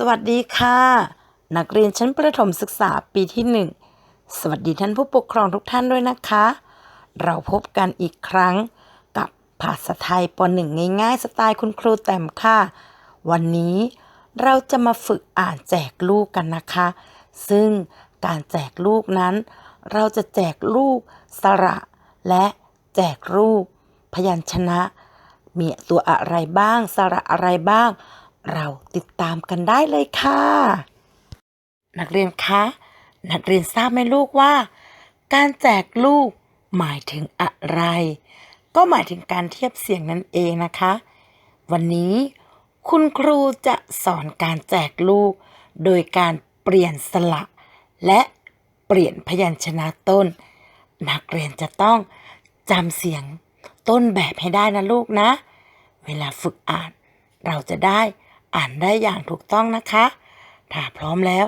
สวัสดีค่ะ นักเรียนชั้นประถมศึกษาปีที่หนึ่งสวัสดีท่านผู้ปกครองทุกท่านด้วยนะคะ เราพบกันอีกครั้งกับภาษาไทยปหนึ่งง่ายๆ สไตล์คุณครูแต้มค่ะ วันนี้เราจะมาฝึกอ่านแจกลูกกันนะคะ ซึ่งการแจกลูกนั้น เราจะแจกลูกสระ และแจกรูป พยัญชนะ มีตัวอะไรบ้างสระอะไรบ้าง เราติดตามกันได้เลยค่ะ นักเรียนคะ นักเรียนทราบไหมลูกว่า การแจกลูกหมายถึงอะไร ก็หมายถึงการเทียบเสียงนั่นเองนะคะ วันนี้คุณครูจะสอนการแจกลูก โดยการเปลี่ยนสระและเปลี่ยนพยัญชนะต้น นักเรียนจะต้องจำเสียงต้นแบบให้ได้นะลูกนะ เวลาฝึกอ่านเราจะได้ อ่านได้อย่างถูกต้องนะคะ ถ้าพร้อมแล้ว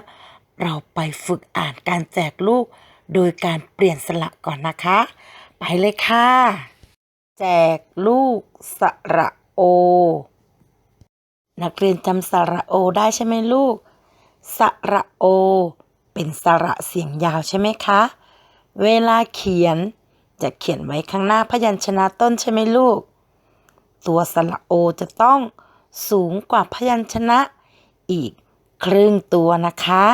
เราไปฝึกอ่านการแจกลูก โดยการเปลี่ยนสระก่อนนะคะ ไปเลยค่ะ แจกลูกสระโอ นักเรียนจำสระโอได้ใช่ไหมลูก สระโอ เป็นสระเสียงยาวใช่ไหมคะ เวลาเขียนจะเขียนไว้ข้างหน้าพยัญชนะต้นใช่ไหมลูก ตัวสระโอจะต้อง สูงกว่าพยัญชนะอีกครึ่งตัวนะคะ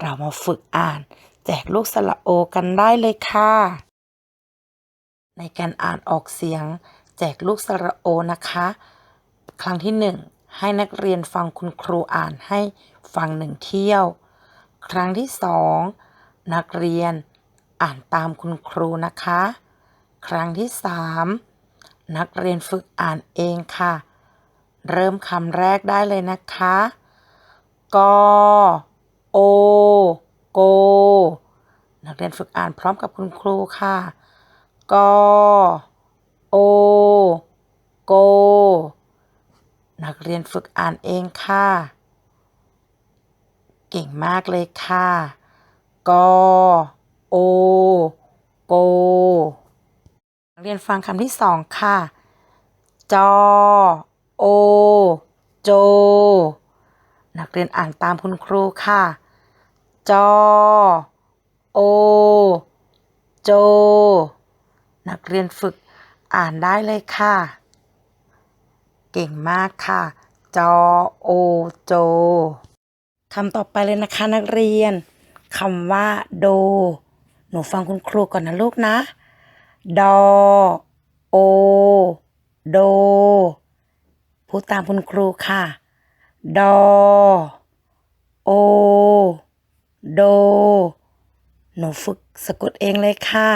เรามาฝึกอ่าน แจกลูกสระโอกันได้เลยค่ะ ในการอ่านออกเสียง แจกลูกสระโอนะคะ ครั้งที่หนึ่งให้นักเรียนฟังคุณครูอ่านให้ฟังหนึ่งเที่ยว ครั้งที่สองนักเรียนอ่านตามคุณครูนะคะ ครั้งที่สามนักเรียนฝึกอ่านเองค่ะ เริ่มคำแรกได้เลยนะคะกโอ โก นักเรียนฝึกอ่านพร้อมกับคุณครูค่ะกโอ โก นักเรียนฝึกอ่านเองค่ะ เก่งมากเลยค่ะกโอ โก นักเรียนฟังคำที่สองค่ะ จอ โอ โจ นักเรียนอ่านตามคุณครูค่ะ จอ โอ โจ นักเรียนฝึกอ่านได้เลยค่ะ เก่งมากค่ะ จอ โอ โจคำต่อไปเลยนะคะนักเรียนคำว่า โด หนูฟังคุณครูก่อนนะลูกนะ ดอ โอ โด พูดตามคุณครูค่ะ ดอ โอ โด หนูฝึกสะกดเองเลยค่ะ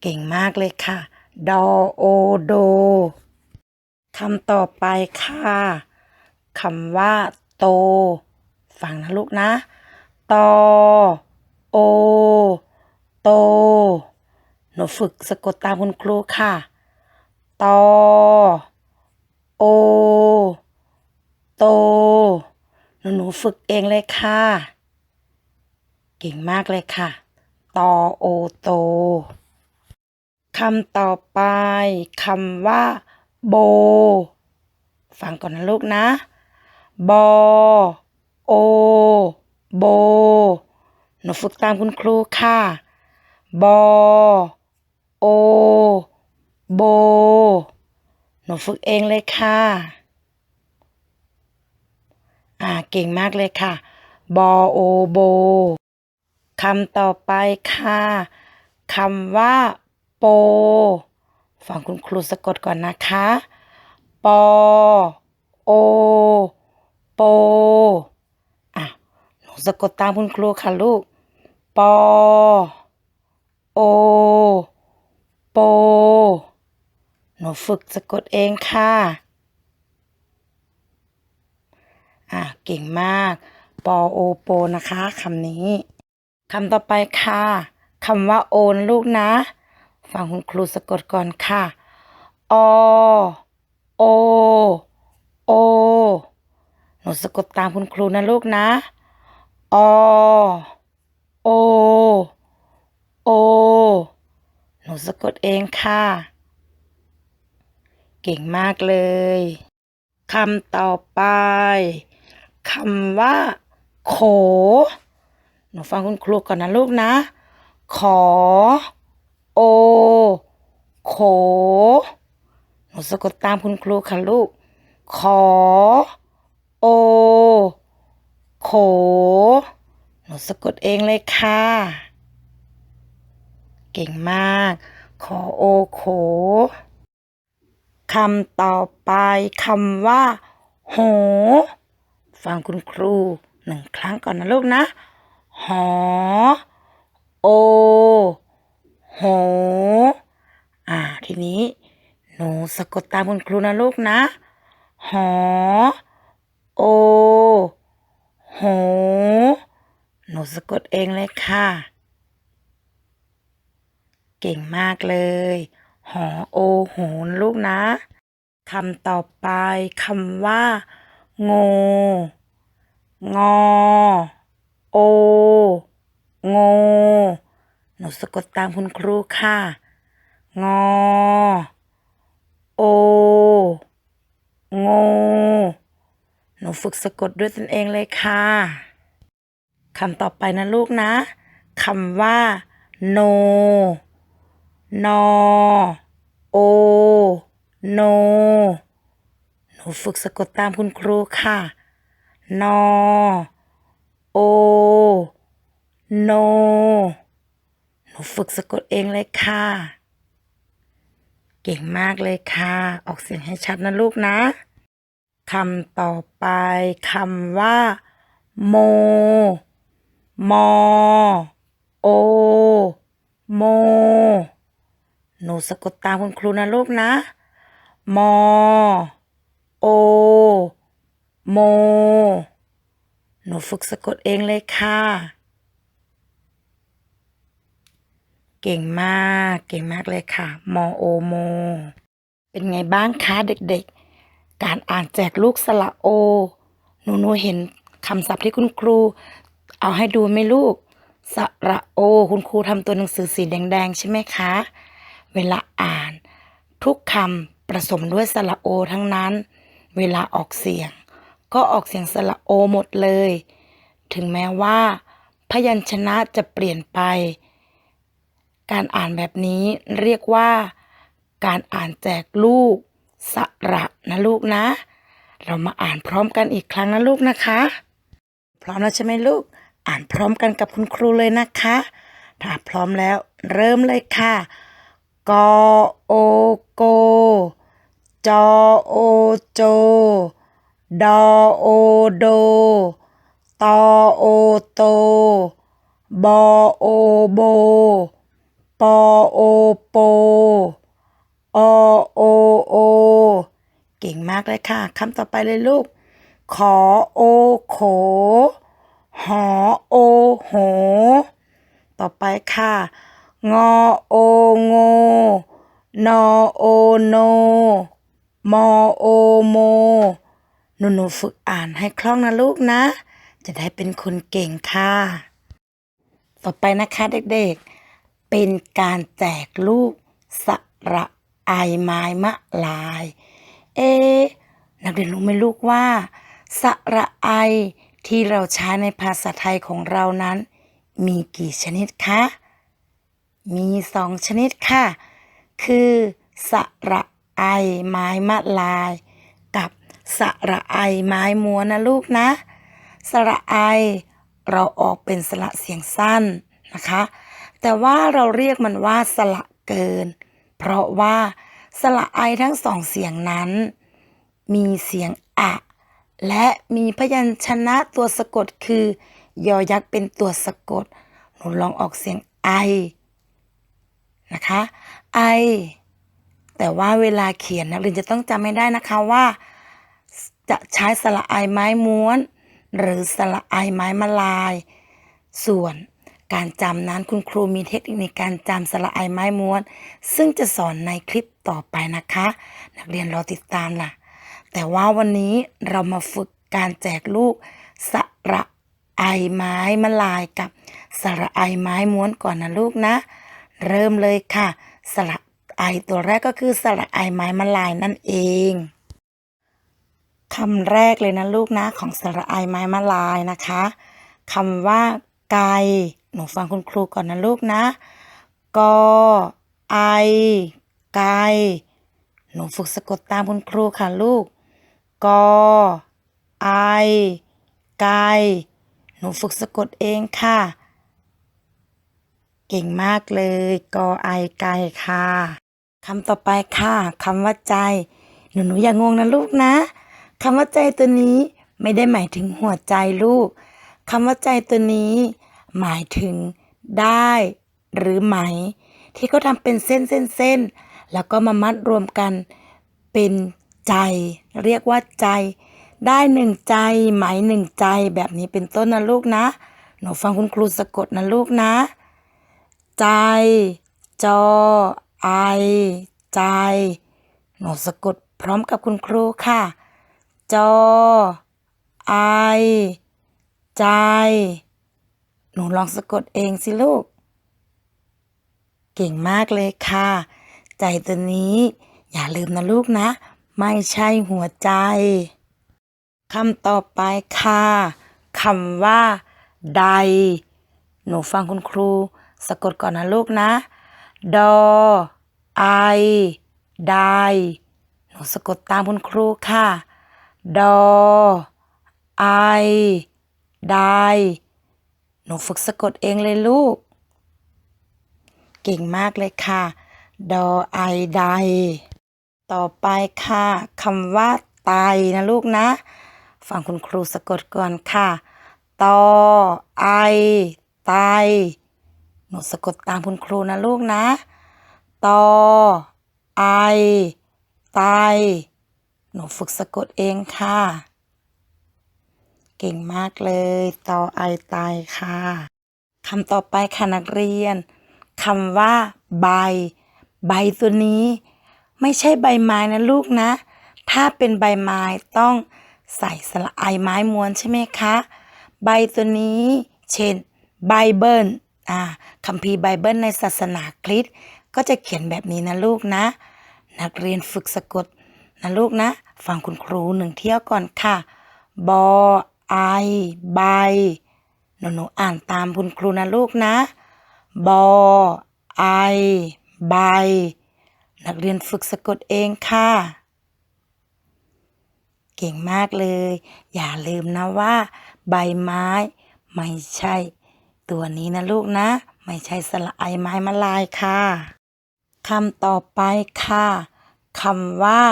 เก่งมากเลยค่ะ ดอ โอ โดคำต่อไปค่ะคำว่า โต ฟังนะลูกนะ ตอ โอ โต หนูฝึกสะกดตามคุณครูค่ะ ตอ โอ โต หนูหนูฝึกเองเลยค่ะ เก่งมากเลยค่ะ ตอโอโตคำต่อไปคำว่า โบ ฟังก่อนนะลูกนะ บอ โอ โบ หนูฝึกตามคุณครูค่ะ บอ โอ โบ นูฝึกเองเลยค่ะ อ่า เก่งมากเลยค่ะ บอโอโบคำต่อไปค่ะ คำว่า โป ฟังคุณครูสะกดก่อนนะคะ ปอ โอ โป อะ หนูสะกดตามคุณครูค่ะลูก ปอ โอ โป หนูฝึกสะกดเองค่ะ อะ เก่งมาก ปอโอโปนะคะคำนี้คำต่อไปค่ะคำว่าโอนลูกนะ ฟังคุณครูสะกดก่อนค่ะ อ โอ โอ หนูสะกดตามคุณครูนะลูกนะ อ โอ โอ หนูสะกดเองค่ะ เก่งมากเลยคำต่อไปคำว่า โข หนูฟังคุณครูก่อนนะลูกนะ ขอ โอ โข หนูสะกดตามคุณครูค่ะลูก ขอ โอ โข หนูสะกดเองเลยค่ะ เก่งมาก ขอโอโข คำต่อไปคำว่า โห ฟังคุณครูหนึ่งครั้งก่อนนะลูกนะ หอ โอ โห อ่า ทีนี้หนูสะกดตามคุณครูนะลูกนะ หอ โอ โห หนูสะกดเองเลยค่ะ เก่งมากเลย หอโอโหนลูกนะคำต่อไปคำว่าโงงอ โอ งหนูสะกดตามคุณครูค่ะ งอ โอ งหนูฝึกสะกดด้วยตนเองเลยค่ะคำต่อไปนะลูกนะคำว่า โน นอ โอ โน หนูฝึกสะกดตามคุณครูค่ะ นอ โอ โน หนูฝึกสะกดเองเลยค่ะ เก่งมากเลยค่ะ ออกเสียงให้ชัดนะลูกนะคำต่อไปคำว่า โม มอ โอ โม หนูสะกดตามคุณครูนะลูกนะ มอ โอ โม หนูฝึกสะกดเองเลยค่ะ เก่งมาก เก่งมากเลยค่ะ มอ โอ โม เป็นไงบ้างคะเด็กๆ การอ่านแจกลูกสระโอ หนูหนูเห็นคำศัพท์ที่คุณครู เอาให้ดูไหมลูก สระโอ คุณครูทำตัวหนังสือสีแดงๆ ใช่ไหมคะ เวลาอ่าน ทุกคำผสมด้วยสระโอทั้งนั้น เวลาออกเสียง ก็ออกเสียงสระโอหมดเลย ถึงแม้ว่า พยัญชนะจะเปลี่ยนไป การอ่านแบบนี้เรียกว่า การอ่านแจกลูก สระนะลูกนะ เรามาอ่านพร้อมกันอีกครั้งนะลูกนะคะ พร้อมแล้วใช่ไหมลูก อ่านพร้อมกันกับคุณครูเลยนะคะ ถ้าพร้อมแล้วเริ่มเลยค่ะ กอโอโก จอโอโจ ดอโอโด ตอโอโต บอโอโบ ปอโอโป อโอโอ เก่งมากเลยค่ะ คำต่อไปเลยลูก ขอโอโข หอโอโห ต่อไปค่ะ งอโอโงนอโอโน มอโอโมหนูหนูฝึกอ่านให้คล่องนะลูกนะ จะได้เป็นคนเก่งค่ะ ต่อไปนะคะเด็กๆ เป็นการแจกลูกสระไอไม้มะลาย เอะนักเรียนรู้ไหมลูกว่า สระไอที่เราใช้ในภาษาไทยของเรานั้น มีกี่ชนิดคะ มีสองชนิดค่ะ คือสระไอไม้มะลาย กับสระไอไม้ม้วนนะลูกนะ สระไอเราออกเป็นสระเสียงสั้นนะคะ แต่ว่าเราเรียกมันว่าสระเกิน เพราะว่าสระไอทั้งสองเสียงนั้น มีเสียงอะและมีพยัญชนะตัวสะกดคือ ยอยักษ์เป็นตัวสะกด หนูลองออกเสียงไอ นะคะไอแต่ว่าเวลาเขียนนักเรียนจะต้องจำไม่ได้นะคะว่า จะใช้สระไอไม้ม้วน หรือสระไอไม้มะลาย ส่วนการจำนั้นคุณครูมีเทคนิคในการจำสระไอไม้ม้วน ซึ่งจะสอนในคลิปต่อไปนะคะ นักเรียนรอติดตามล่ะ แต่ว่าวันนี้เรามาฝึกการแจกลูกสระไอไม้มะลายกับสระไอไม้ม้วนก่อนนะลูกนะ เริ่มเลยค่ะ สระไอตัวแรกก็คือสระไอไม้มะลายนั่นเองคำแรกเลยนะลูกนะของสระไอไม้มาลายนะคะคำว่าไกหนูฟังคุณครูก่อนนะลูกนะกอไอไกหนูฝึกสะกดตามคุณครูค่ะลูกกอไอไกหนูฝึกสะกดเองค่ะ เก่งมากเลย กอไอไกค่ะคำต่อไปค่ะคำว่าใจ หนูหนูอย่างงงนะลูกนะคำว่าใจตัวนี้ไม่ได้หมายถึงหัวใจลูกคำว่าใจตัวนี้ หมายถึงได้ หรือไหม ที่เขาทำเป็นเส้นเส้นเส้นแล้วก็มามัดรวมกันเป็นใจ เรียกว่าใจ ได้หนึ่งใจ ไหมหนึ่งใจ แบบนี้เป็นต้นนะลูกนะ หนูฟังคุณครูสะกดนะลูกนะ ใจ จอ ไอ ใจ หนูสะกดพร้อมกับคุณครูค่ะ จอ ไอ ใจ หนูลองสะกดเองสิลูก เก่งมากเลยค่ะ ใจตัวนี้อย่าลืมนะลูกนะ ไม่ใช่หัวใจคำต่อไปค่ะคำว่า ใด หนูฟังคุณครู สะกดก่อนนะลูกนะ ดอ ไอ ไดหนูสะกดตามคุณครูค่ะ ดอ ไอ ไดหนูฝึกสะกดเองเลยลูก เก่งมากเลยค่ะ ดอ ไอ ไดต่อไปค่ะคำว่าไตนะลูกนะ ฟังคุณครูสะกดก่อนค่ะ ตอ ไอ ไต หนูสะกดตามคุณครูนะลูกนะ ตอ ไอ ไต หนูฝึกสะกดเองค่ะ เก่งมากเลย ตอ ไอ ไต ค่ะ คำต่อไปค่ะนักเรียน คำว่า ใบ ใบตัวนี้ ไม่ใช่ใบไม้นะลูกนะ ถ้าเป็นใบไม้ต้องใส่สระไอไม้ม้วนใช่ไหมคะ ใบตัวนี้ เช่นไบเบิล อ่าคัมภีร์ไบเบิลในศาสนาคริสต์ก็จะเขียนแบบนี้นะลูกนะ นักเรียนฝึกสะกดนะลูกนะ ฟังคุณครูหนึ่งเที่ยวก่อนค่ะ บอไอใบหนูหนูอ่านตามคุณครูนะลูกนะ บอไอใบนักเรียนฝึกสะกดเองค่ะ เก่งมากเลย อย่าลืมนะว่า ใบไม้ ไม่ใช่ ตัวนี้นะลูกนะ ไม่ใช่สระไอไม้มาลายค่ะคำต่อไปค่ะคำว่า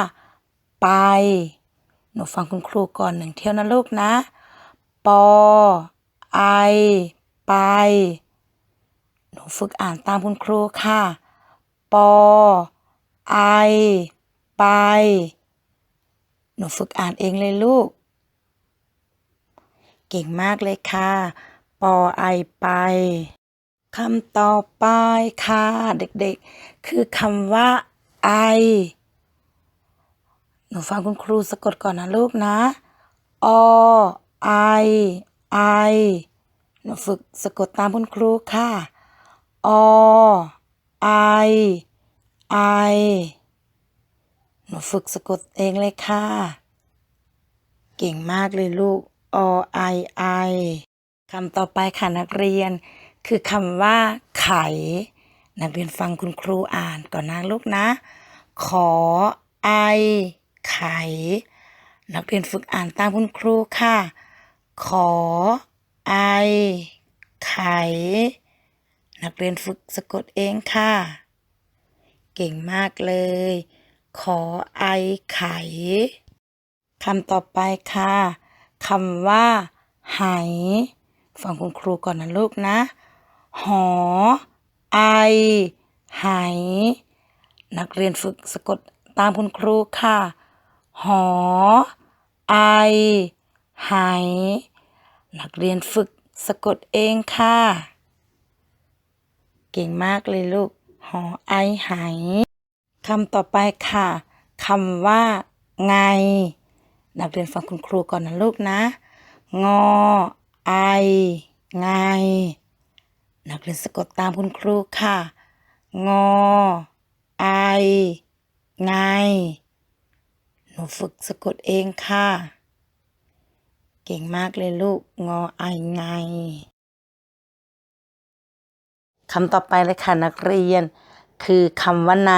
ไป หนูฟังคุณครูก่อนหนึ่งเที่ยวนะลูกนะ ปอ ไอ ไป หนูฝึกอ่านตามคุณครูค่ะ ปอ ไอ ไป หนูฝึกอ่านเองเลยลูก เก่งมากเลยค่ะ ปอไอไปคำต่อไปค่ะ เด็กๆ คือคำว่าไอ หนูฟังคุณครูสะกดก่อนนะลูกนะ อไอไอ หนูฝึกสะกดตามคุณครูค่ะ อไอไอ หนูฝึกสะกดเองเลยค่ะ เก่งมากเลยลูก อไอไอ คำต่อไปค่ะนักเรียน คือคำว่า ไข นักเรียนฟังคุณครูอ่านก่อนนะลูกนะ ขอไอ ไข นักเรียนฝึกอ่านตามคุณครูค่ะ ขอไอ ไข นักเรียนฝึกสะกดเองค่ะ เก่งมากเลย ขอไอไขคำต่อไปค่ะคำว่า ไห ฟังคุณครูก่อนนะลูกนะ หอ ไอ ไห นักเรียนฝึกสะกดตามคุณครูค่ะ หอ ไอ ไห นักเรียนฝึกสะกดเองค่ะ เก่งมากเลยลูก หอ ไอ ไหคำต่อไปค่ะคำว่า ไง นักเรียนฟังคุณครูก่อนนะลูกนะ งอ ไอ ไง นักเรียนสะกดตามคุณครูค่ะ งอ ไอ ไง หนูฝึกสะกดเองค่ะ เก่งมากเลยลูก งอ ไอ ไงคำต่อไปเลยค่ะนักเรียน คือคำว่าใน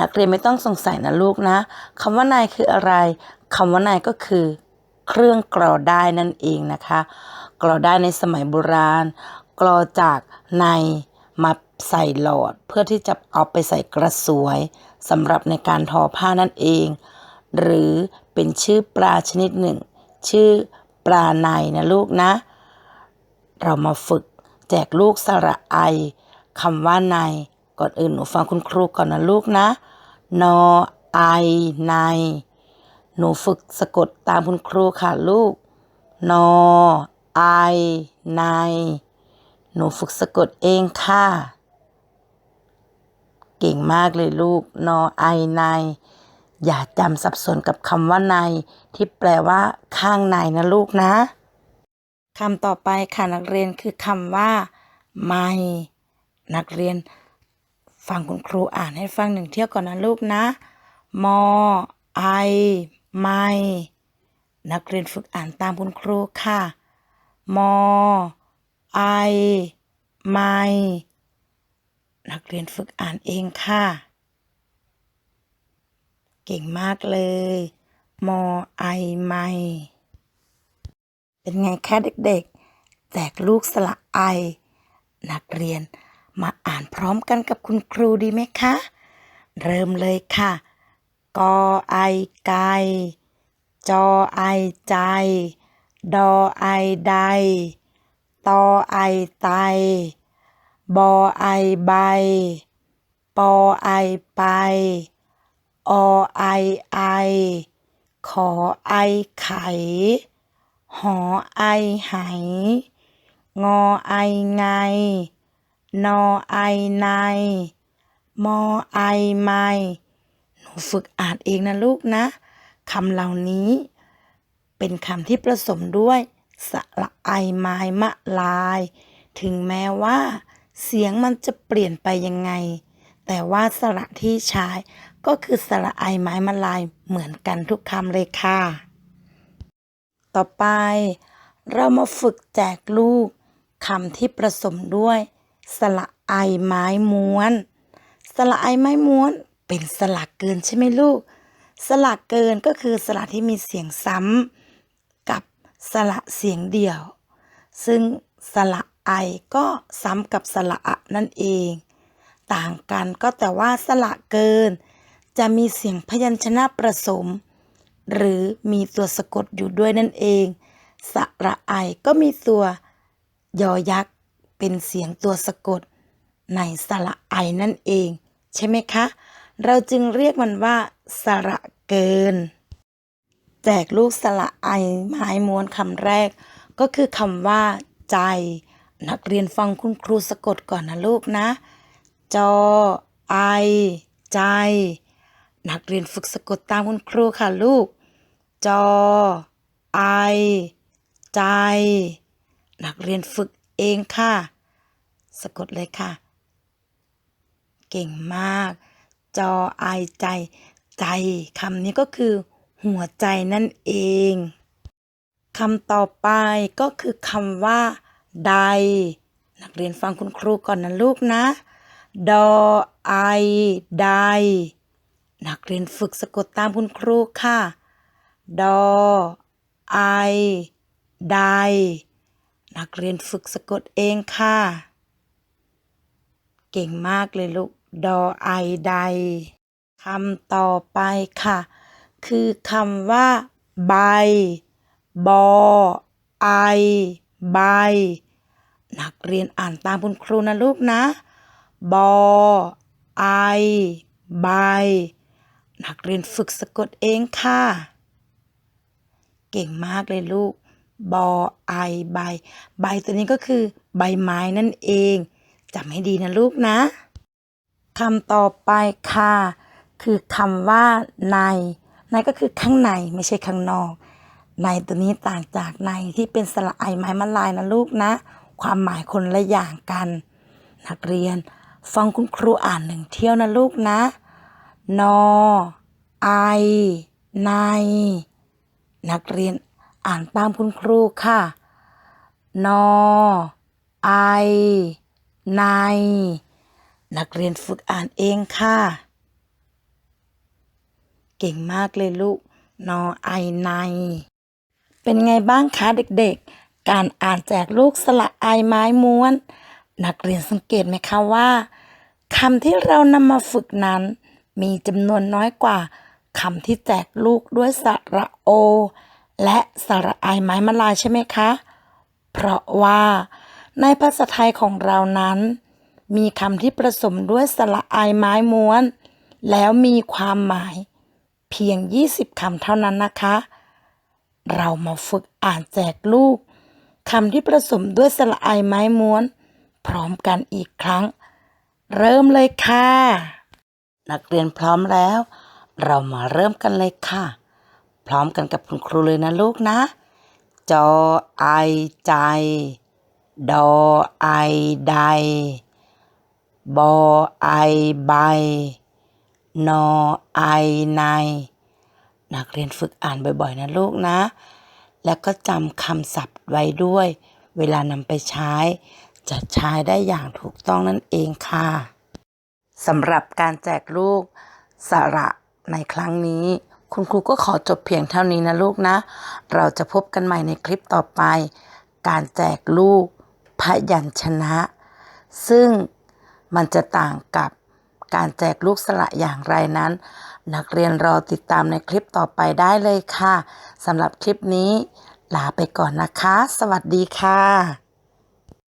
นักเรียนไม่ต้องสงสัยนะลูกนะคำว่าในคืออะไรคำว่าในก็คือ เครื่องกรอได้นั่นเองนะคะ กรอได้ในสมัยโบราณ กรอจากในมาใส่หลอดเพื่อที่จะเอาไปใส่กระสวยสำหรับในการทอผ้านั่นเอง หรือเป็นชื่อปลาชนิดหนึ่ง ชื่อปลาในนะลูกนะ เรามาฝึกแจกลูกสระไอคำว่าในก่อนอื่นหนูฟังคุณครูก่อนนะลูกนะ นอไอใน หนูฝึกสะกดตามคุณครูค่ะลูก นอ ไอใน หนูฝึกสะกดเองค่ะ เก่งมากเลยลูก นอไอใน อย่าจำสับสนกับคำว่าใน ที่แปลว่า ข้างในนะลูกนะคำต่อไปค่ะนักเรียนคือคำว่า ไม่ นักเรียน ฟังคุณครูอ่านให้ฟังหนึ่งเที่ยวก่อนนะลูกนะ มอ ไอ ไม่ นักเรียนฝึกอ่านตามคุณครูค่ะ มอ ไอ ไม่ นักเรียนฝึกอ่านเองค่ะ เก่งมากเลย มอ ไอ ไม่ เป็นไงคะเด็กๆ แจกลูกสละไอ นักเรียนมาอ่านพร้อมกันกับคุณครูดีไหมคะ เริ่มเลยค่ะ กอไอไกจอไอใจ ดอไอใด ตอไอไต บอไอใบ ปอไอไป อไอไอ ขอไอไข หอไอไหงอไอไง นอไอใน มอไอไม่ หนูฝึกอ่านเองนะลูกนะ คำเหล่านี้ เป็นคำที่ผสมด้วยสระไอไม้มะลาย ถึงแม้ว่า เสียงมันจะเปลี่ยนไปยังไง แต่ว่าสระที่ใช้ก็คือสระไอไม้มะลายเหมือนกันทุกคำเลยค่ะ ต่อไป เรามาฝึกแจกลูกคำที่ผสมด้วย สระไอไม้ม้วน สระไอไม้ม้วนเป็นสระเกินใช่ไหมลูก สระเกินก็คือสระที่มีเสียงซ้ำ สระเสียงเดี่ยว ซึ่งสระไอก็ซ้ำกับสระอะนั่นเอง ต่างกันก็แต่ว่าสระเกิน จะมีเสียงพยัญชนะผสม หรือมีตัวสะกดอยู่ด้วยนั่นเอง สระไอก็มีตัวยอยักษ์เป็นเสียงตัวสะกด ในสระไอนั่นเอง ใช่ไหมคะ เราจึงเรียกมันว่าสระเกิน จกลูกสระไอไม้ม้วนคำแรก ก็คือคำว่า ใจ นักเรียนฟังคุณครูสะกดก่อนนะลูกนะ จอ ไอ ใจ นักเรียนฝึกสะกดตามคุณครูค่ะลูก จอ ไอ ใจ นักเรียนฝึกเองค่ะ สะกดเลยค่ะ เก่งมาก จอ ไอ ใจ ใจคำนี้ก็คือ หัวใจนั่นเองคำต่อไปก็คือคำว่า ใด นักเรียนฟังคุณครูก่อนนะลูกนะ ดอไอใด นักเรียนฝึกสะกดตามคุณครูค่ะ ดอไอใด นักเรียนฝึกสะกดเองค่ะ เก่งมากเลยลูก ดอไอใดคำต่อไปค่ะ คือคำว่าใบ บอ ไอ ใบ นักเรียนอ่านตามคุณครูนะลูกนะ บอ ไอ ใบ นักเรียนฝึกสะกดเองค่ะ เก่งมากเลยลูก บอ ไอ ใบ ใบตัวนี้ก็คือใบไม้นั่นเอง จำให้ดีนะลูกนะคำต่อไปค่ะ คือคำว่าใน ในก็คือข้างในไม่ใช่ข้างนอก ในตัวนี้ต่างจากในที่เป็นสระไอไม้มะลายนะลูกนะ ความหมายคนละอย่างกัน นักเรียน ฟังคุณครูอ่านหนึ่งเที่ยวนะลูกนะ นอ ไอ ใน นักเรียนอ่านตามคุณครูค่ะ นอ ไอ ใน นักเรียนฝึกอ่านเองค่ะ เก่งมากเลยลูก นอไอใน เป็นไงบ้างคะเด็กๆ การอ่านแจกลูกสละไอไม้ม้วน นักเรียนสังเกตไหมคะว่าคำที่เรานำมาฝึกนั้น มีจำนวนน้อยกว่าคำที่แจกลูกด้วยสระโอ และสระไอไม้มาลายใช่ไหมคะ เพราะว่าในภาษาไทยของเรานั้น มีคำที่ผสมด้วยสระไอไม้ม้วน แล้วมีความหมาย เพียง 20 คำเท่านั้นนะคะ เรามาฝึกอ่านแจกลูกคำที่ผสมด้วยสระไอไม้ม้วน พร้อมกันอีกครั้ง เริ่มเลยค่ะ นักเรียนพร้อมแล้ว เรามาเริ่มกันเลยค่ะ พร้อมกันกับคุณครูเลยนะลูกนะ จอไอใจ ดอไอใด บอไอใบ นอไอในนักเรียนฝึกอ่านบ่อยๆนะลูกนะ แล้วก็จำคำศัพท์ไว้ด้วย เวลานำไปใช้ จะใช้ได้อย่างถูกต้องนั่นเองค่ะสำหรับการแจกลูกสระในครั้งนี้ คุณครูก็ขอจบเพียงเท่านี้นะลูกนะ เราจะพบกันใหม่ในคลิปต่อไป การแจกลูกพยัญชนะ ซึ่งมันจะต่างกับ การแจกลูกสระอย่างไรนั้น นักเรียนรอติดตามในคลิปต่อไปได้เลยค่ะสำหรับคลิปนี้ ลาไปก่อนนะคะ สวัสดีค่ะ